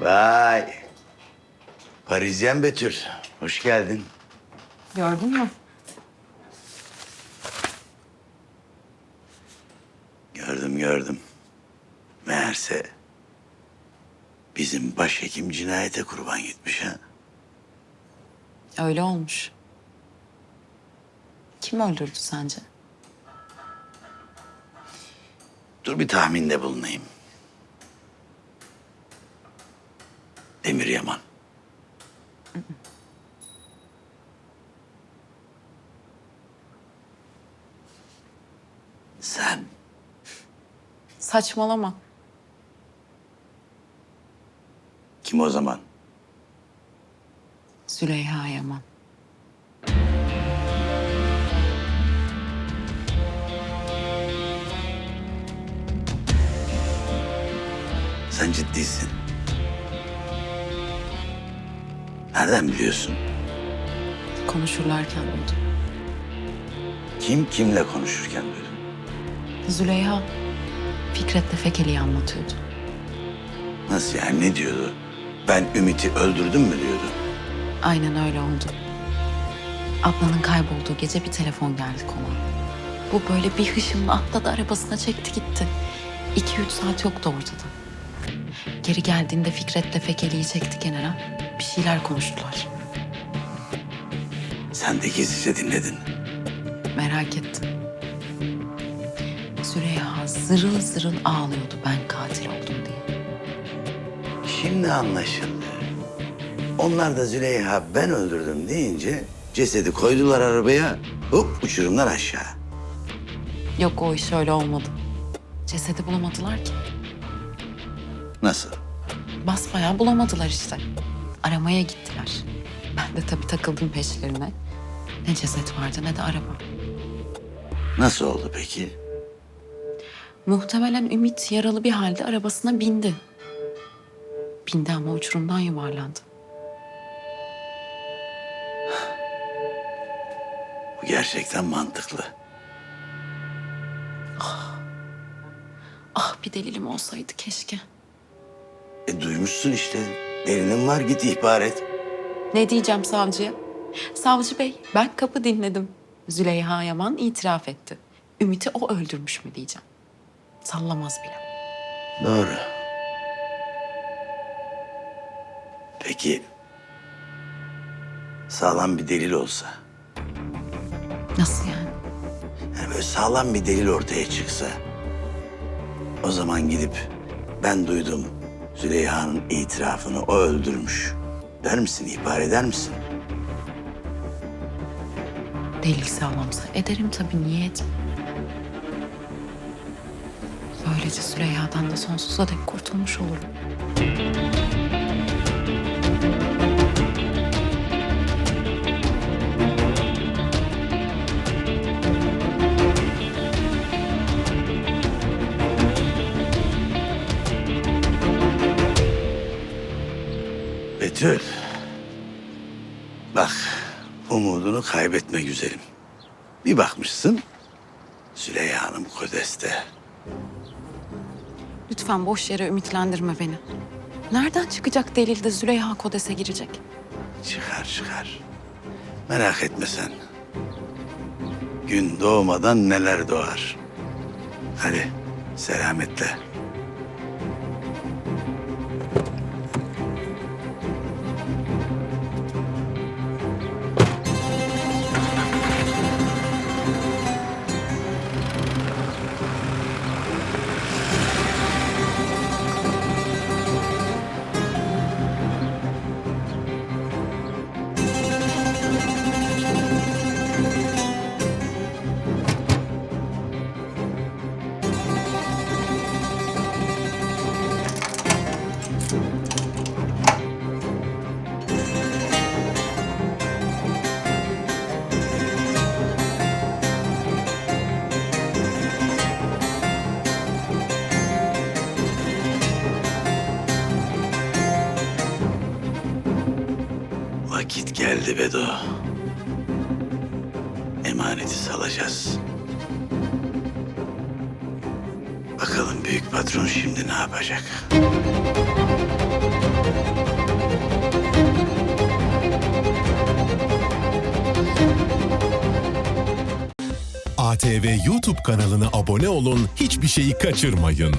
Vay. Parisyen Betül. Hoş geldin. Gördün mü? Gördüm gördüm. Meğerse bizim başhekim cinayete kurban gitmiş ha. Öyle olmuş. Kim öldürdü sence? Dur bir tahminde bulunayım. Demir Yaman. Sen Saçmalama. kim o zaman? Züleyha Yaman. Sen ciddisin. Nereden biliyorsun? Konuşurlarken duydum. Kim kimle konuşurken duydun? Züleyha Fikret'le Fekeli'yi anlatıyordu. Nasıl yani ne diyordu? Ben Ümit'i öldürdüm mü diyordu? Aynen öyle oldu. Ablanın kaybolduğu gece bir telefon geldi konağa. Bu böyle bir hışımla atladı arabasına çekti gitti. İki üç saat yoktu ortada. Geri geldiğinde Fikret'le Fekeli'yi çekti kenara. Bir şeyler konuştular. Sen de gizlice dinledin. Merak ettim. Zırıl zırıl ağlıyordu ben katil oldum diye. Şimdi anlaşıldı. Onlar da Züleyha ben öldürdüm deyince cesedi koydular arabaya hop uçurumdan aşağı. Yok o iş öyle olmadı. Cesedi bulamadılar ki. Nasıl? Basbayağı bulamadılar işte. Aramaya gittiler. Ben de tabii takıldım peşlerine. Ne ceset vardı ne de araba. Nasıl oldu peki? Muhtemelen Ümit yaralı bir halde arabasına bindi. Bindi ama uçurumdan yuvarlandı. Bu gerçekten mantıklı. Ah bir delilim olsaydı keşke. E duymuşsun işte. Delinin var git ihbar et. Ne diyeceğim savcıya? Savcı bey ben kapı dinledim. Züleyha Yaman itiraf etti. Ümit'i o öldürmüş mü diyeceğim. Sallamaz bile. Doğru. Peki sağlam bir delil olsa, Nasıl yani? yani böyle sağlam bir delil ortaya çıksa, o zaman gidip ben duydum Züleyha'nın itirafını o öldürmüş der misin, ihbar eder misin? Delil sağlamsa ederim tabii niye etmeyeyim? Böylece Süreyya'dan da sonsuza dek kurtulmuş olurum. Betül. Bak, umudunu kaybetme güzelim. Bir bakmışsın, Züleyha Hanım Kodes'te. Lütfen boş yere ümitlendirme beni. Nereden çıkacak delilde Züleyha Kodes'e girecek? Çıkar çıkar. Merak etme sen. Gün doğmadan neler doğar. Hadi selametle. Vakit geldi Bedo. Emaneti salacağız. Bakalım büyük patron şimdi ne yapacak? ATV YouTube kanalına abone olun, hiçbir şeyi kaçırmayın.